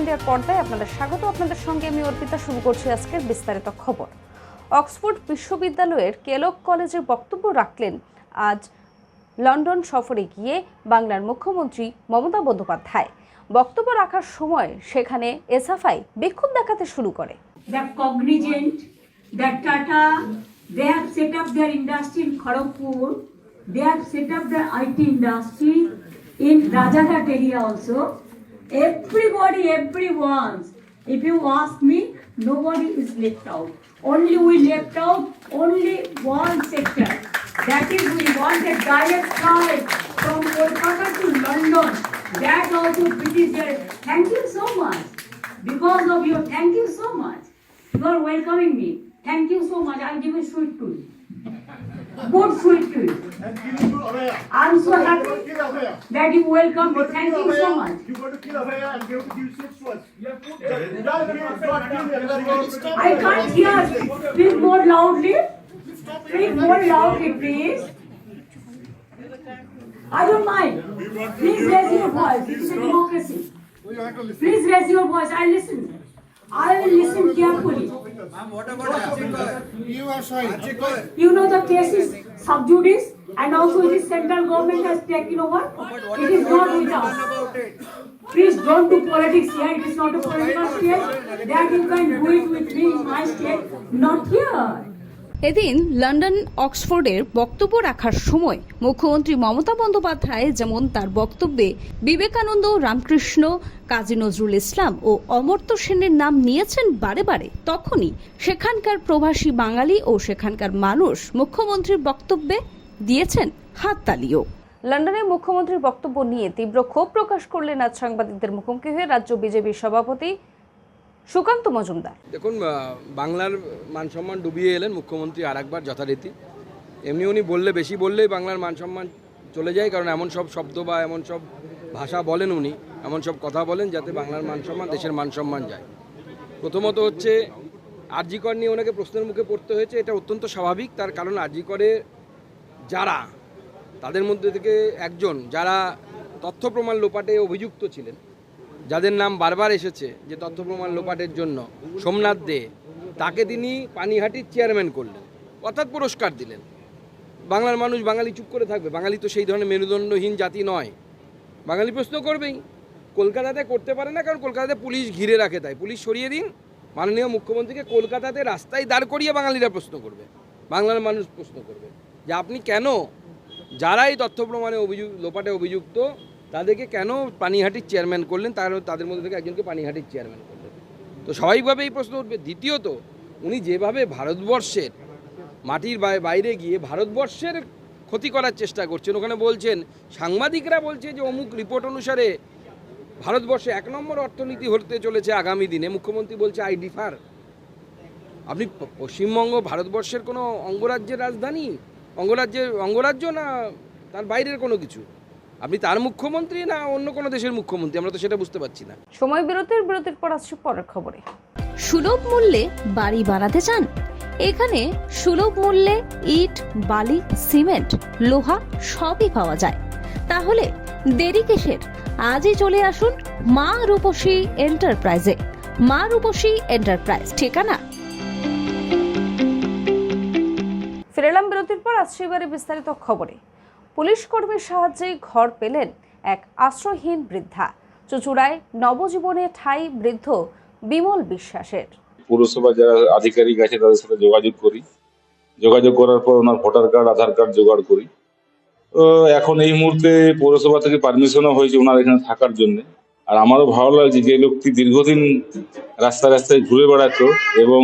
ইন্ডিয়ার পর্দায় আপনাদের স্বাগত। আপনাদের সঙ্গে আমি অর্পিতা, শুরু করছি আজকের বিস্তারিত খবর। অক্সফোর্ড বিশ্ববিদ্যালয়ের কেলক কলেজে বক্তব্য রাখলেন আজ লন্ডন সফরে গিয়ে বাংলার মুখ্যমন্ত্রী মমতা বন্দ্যোপাধ্যায়। বক্তব্য রাখার সময় সেখানে এসএফআই বিক্ষোভ দেখাতে শুরু করে। They have set up their IT industry in Rajaghat area also. Everybody, everyone, if you ask me, nobody is left out. Only we left out only one sector. That is, we want a direct flight from Kolkata to London. That also British Air. Thank you so much. Because of you, thank you so much. You are welcoming me. Thank you so much. I'll give a sweet to you. Good sweet to you. I'm so happy that you welcome me. Thank you so much. You got to kill Abhaya and give it to you six was. Without me, it's not killing. I can't hear. Speak more loudly. Speak more loudly, please. I don't mind. Please raise your voice. It is a democracy. Please raise your voice. I listen. I will listen carefully. You know the case is sub judice and also it is central government has taken over. It is not with us. Please don't do politics here. It is not a political state. That you can do it with me in my state, not here. এদিন London, অক্সফোর্ডের বক্তব্য রাখার সময় মুখ্যমন্ত্রী মমতা বন্দ্যোপাধ্যায় যেমন তার বক্তব্যে বিবেকানন্দ, রামকৃষ্ণ, কাজী নজরুল ইসলাম ও অমর্ত্য সেনের নাম নিয়েছেন বারে বারে, তখনই সেখানকার প্রবাসী বাঙালি ও সেখানকার মানুষ মুখ্যমন্ত্রীর বক্তব্যে দিয়েছেন হাততালিও। লন্ডনে মুখ্যমন্ত্রীর বক্তব্য নিয়ে তীব্র ক্ষোভ প্রকাশ করলেন আজ সাংবাদিকদের মুখোমুখি হয়ে রাজ্য বিজেপির সভাপতি সুকান্ত মজুমদার। দেখুন বাংলার মান সম্মান ডুবিয়ে এলেন মুখ্যমন্ত্রী আর একবার যথারীতি। এমনি উনি বললে, বেশি বললেই বাংলার মান সম্মান চলে যায়, কারণ এমন সব শব্দ বা এমন সব ভাষা বলেন উনি, এমন সব কথা বলেন যাতে বাংলার মান সম্মান দেশের মান সম্মান যায়। প্রথমত হচ্ছে, আরজিকর নিয়ে ওনাকে প্রশ্নের মুখে পড়তে হয়েছে, এটা অত্যন্ত স্বাভাবিক। তার কারণ আরজিকরে যারা, তাদের মধ্যে থেকে একজন যারা তথ্য প্রমাণ লোপাটে অভিযুক্ত ছিলেন যাদের নাম বারবার এসেছে যে তথ্য প্রমাণ লোপাটের জন্য, সোমনাথ দে, তাকে তিনি পানিহাটির চেয়ারম্যান করলেন, অর্থাৎ পুরস্কার দিলেন। বাংলার মানুষ বাঙালি চুপ করে থাকবে, বাঙালি তো সেই ধরনের মেরুদণ্ডহীন জাতি নয়। বাঙালি প্রশ্ন করবেই, কলকাতাতে করতে পারে না, কারণ কলকাতাতে পুলিশ ঘিরে রাখে তাই। পুলিশ সরিয়ে দিন, মাননীয় মুখ্যমন্ত্রীকে কলকাতাতে রাস্তায় দাঁড় করিয়ে বাঙালিরা প্রশ্ন করবে, বাংলার মানুষ প্রশ্ন করবে যে আপনি কেন যারাই তথ্য প্রমাণে অভিযুক্ত, লোপাটে অভিযুক্ত তাদেরকে কেন পানিহাটির চেয়ারম্যান করলেন? তার তাদের মধ্যে থেকে একজনকে পানিহাটির চেয়ারম্যান করলেন। তো স্বাভাবিকভাবে এই প্রশ্ন উঠবে। দ্বিতীয়ত, উনি যেভাবে ভারতবর্ষের মাটির বাইরে গিয়ে ভারতবর্ষের ক্ষতি করার চেষ্টা করছেন, ওখানে বলছেন, সাংবাদিকরা বলছে যে অমুক রিপোর্ট অনুসারে ভারতবর্ষে এক নম্বর অর্থনীতি হতে চলেছে আগামী দিনে। মুখ্যমন্ত্রী বলছে আই ডিফার আপনি পশ্চিমবঙ্গ ভারতবর্ষের কোনো অঙ্গরাজ্যের রাজধানী? অঙ্গরাজ্যের, অঙ্গরাজ্য না তার বাইরের কোনো কিছু? আপনি তার মুখ্যমন্ত্রী না অন্য কোনো দেশের মুখ্যমন্ত্রী? আমরা তো সেটা বুঝতে পারছি না। সময় বিরতির বিরতির পর আসছে পরের খবরে। সুলভ মূল্যে বাড়ি বানাতে চান? এখানে সুলভ মূল্যে ইট বালি সিমেন্ট লোহা সবই পাওয়া যায়। তাহলে দেরি কিসের? আজই চলে আসুন মা রূপসী এন্টারপ্রাইজে। মা রূপসী এন্টারপ্রাইজ ঠিকানা? ফিরে এলাম বিরতির পর আসছে এবারে বিস্তারিত খবরে। পুলিশ কর্মীর সাহায্যে ঘর পেলেন এক আশ্রয়হীন বৃদ্ধা। চুচুড়ায় নবজীবনে ঠাই বৃদ্ধ বিমল বিশ্বাসের। পুরসভা যারা আধিকারিক আছে, তাদের সাথে যোগাযোগ করি। যোগাযোগ করার পর ওনার ভোটার কার্ড, আধার কার্ড জোগাড় করি। এখন এই মুহূর্তে পৌরসভা থেকে পারমিশনও হয়েছে ওনার এখানে থাকার জন্য। আর আমারও ভালো লাগছে যে লোকটি দীর্ঘদিন রাস্তায় রাস্তায় ঘুরে বেড়াতো এবং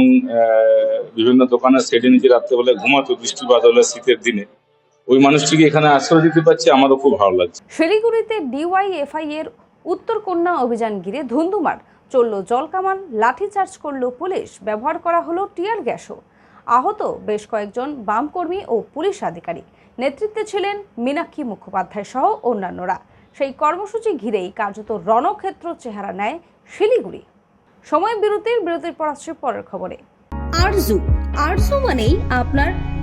বিভিন্ন দোকানের সেটে নিচে রাত্রেবেলায় ঘুমাতো বৃষ্টি বাদলের শীতের দিনে। ওই মানুষটিকে এখানে আশ্রয় দিতে পারছি আমারও খুব ভালো লাগছে। শিলিগুড়িতে ডিওয়াইএফআই এর উত্তর কন্যা অভিযান ঘিরে ধুন্ধুমার। চলল জলকামান লাঠিচার্জ করল পুলিশ ব্যবহার করা হলো টিয়ার গ্যাসও। আহত বেশ কয়েকজন বাম কর্মী ও পুলিশ আধিকারিক। নেতৃত্বে ছিলেন মীনাক্ষী মুখোপাধ্যায় সহ অন্যান্যরা। সেই কর্মসূচি ঘিরেই কার্যত রণক্ষেত্র চেহারা নেয় শিলিগুড়ি। সময় বিরতির বিরতির পর আসছে পরের খবরে। আরজু আরজু মানেই আপনার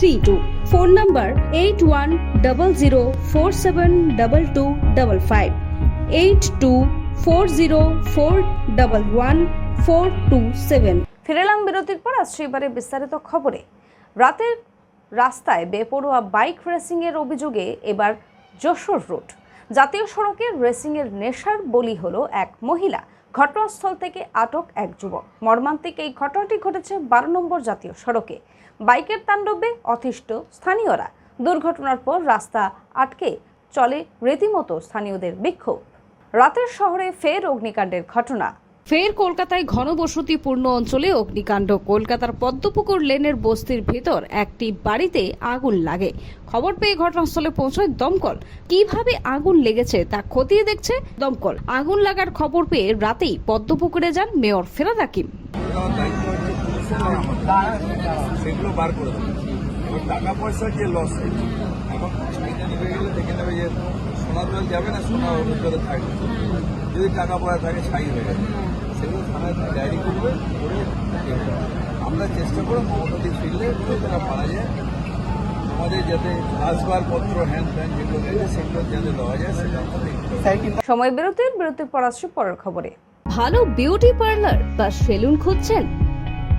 three two phone number eight one double zero four seven double two double five eight two four zero four double one four two seven ফিরেলাম বিরতির পর, আসছে এবারে বিস্তারিত খবরে। রাতের রাস্তায় বেপরোয়া বাইক রেসিংয়ের অভিযোগে এবার যশোর রোড। জাতীয় সড়কে রেসিংয়ের নেশার বলি হলো এক মহিলা। ঘটনাস্থল থেকে আটক এক যুবক। মর্মান্তিক এই ঘটনাটি ঘটেছে বারো নম্বর জাতীয় সড়কে। বাইকের তাণ্ডবে অতিষ্ঠ স্থানীয়রা। দুর্ঘটনার পর রাস্তা আটকে চলে রীতিমতো স্থানীয়দের বিক্ষোভ। রাতের শহরে ফের অগ্নিকাণ্ডের ঘটনা। ফের কলকাতায় ঘনবসতিপূর্ণ অঞ্চলে অগ্নিকাণ্ড। কলকাতার পদ্মপুকুর লেনের বস্তির ভেতর একটি বাড়িতে আগুন লাগে। খবর পেয়ে ঘটনাস্থলে পৌঁছয় দমকল। কীভাবে আগুন লেগেছে তা খতিয়ে দেখছে দমকল। আগুন লাগার খবর পেয়ে রাতেই পদ্মপুকুরে যান মেয়র ফেরাদ হাকিম। টাকা পয়সা লস দেখে নেবে যে জল যাবে না সোনা থাকবে। যদি টাকা পয়সা থাকে, ছাই হয়ে যাবে। সেগুলো থানায় ডায়েরি করবে করে আমরা চেষ্টা করব মমতাদি ফিরলে যতটা পারা যায়। সময় বিরতির বিরতির পর আসছে পরের খবরে। ভালো বিউটি পার্লার বা সেলুন খুঁজছেন?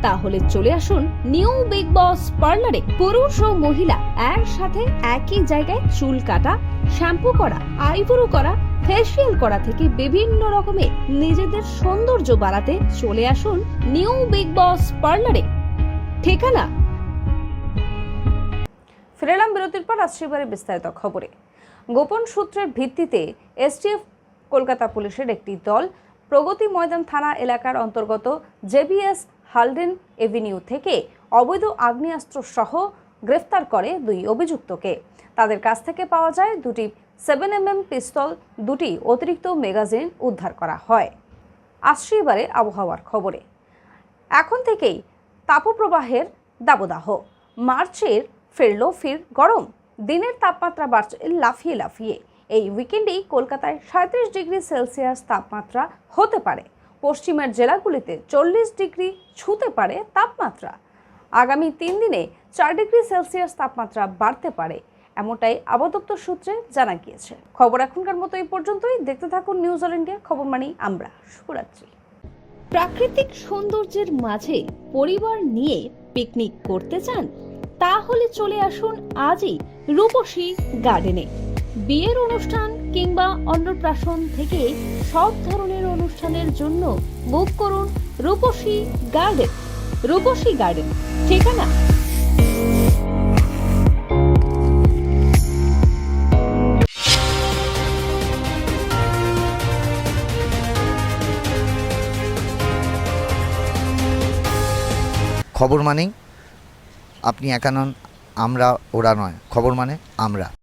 তাহলে চলে আসুন নিউ বিগ বস পার্লারে। পুরুষ ও মহিলা একসাথে একই জায়গায় চুল কাটা, শ্যাম্পু করা, আইব্রো করা, ফেসিয়াল করা থেকে বিভিন্ন রকমের নিজেদের সৌন্দর্য বাড়াতে চলে আসুন নিউ বিগ বস পার্লারে। ঠিকানা? ফিরেলাম বিরতির পর, আসছে বিস্তারিত খবরে। গোপন সূত্রের ভিত্তিতে এসটিএফ কলকাতা পুলিশের একটি দল প্রগতি ময়দান থানা এলাকার অন্তর্গত জেবিএস হালডেন এভিনিউ থেকে অবৈধ আগ্নেয়াস্ত্র সহ গ্রেফতার করে দুই অভিযুক্তকে। তাদের কাছ থেকে পাওয়া যায় দুটি সেভেন এম এম পিস্তল, দুটি অতিরিক্ত ম্যাগাজিন উদ্ধার করা হয়। আসছে এবারে আবহাওয়ার খবরে। এখন থেকেই তাপপ্রবাহের দাবদাহ। মার্চের ফিরল ফির গরম। দিনের তাপমাত্রা বাড়ছে লাফিয়ে লাফিয়ে। এই উইকেন্ডেই কলকাতায় সাঁত্রিশ ডিগ্রি সেলসিয়াস তাপমাত্রা হতে পারে। পশ্চিমের জেলাগুলিতে চল্লিশ ডিগ্রি ছুঁতে পারে তাপমাত্রা। আগামী তিন দিনে চার ডিগ্রি সেলসিয়াস তাপমাত্রা বাড়তে পারে, এমনটাই আবহাওয়া সূত্রে জানা গিয়েছে। খবর এখনকার মতো এই পর্যন্তই। দেখতে থাকুন নিউজ অল ইন্ডিয়া খবর মানি আমরা, শুভরাত্রি। প্রাকৃতিক সৌন্দর্যের মাঝে পরিবার নিয়ে পিকনিক করতে চান, তাহলে চলে আসুন আজই রূপসী গার্ডেনে। বিয়ের অনুষ্ঠান কিংবা অন্নপ্রাশন থেকে সব ধরনের অনুষ্ঠানের জন্য বুক করুন রূপসী গার্ডেন রূপসী গার্ডেন ঠিকানা? খবর মানেই আপনি একা নন, আমরা, ওরা নয়। খবর মানে আমরা।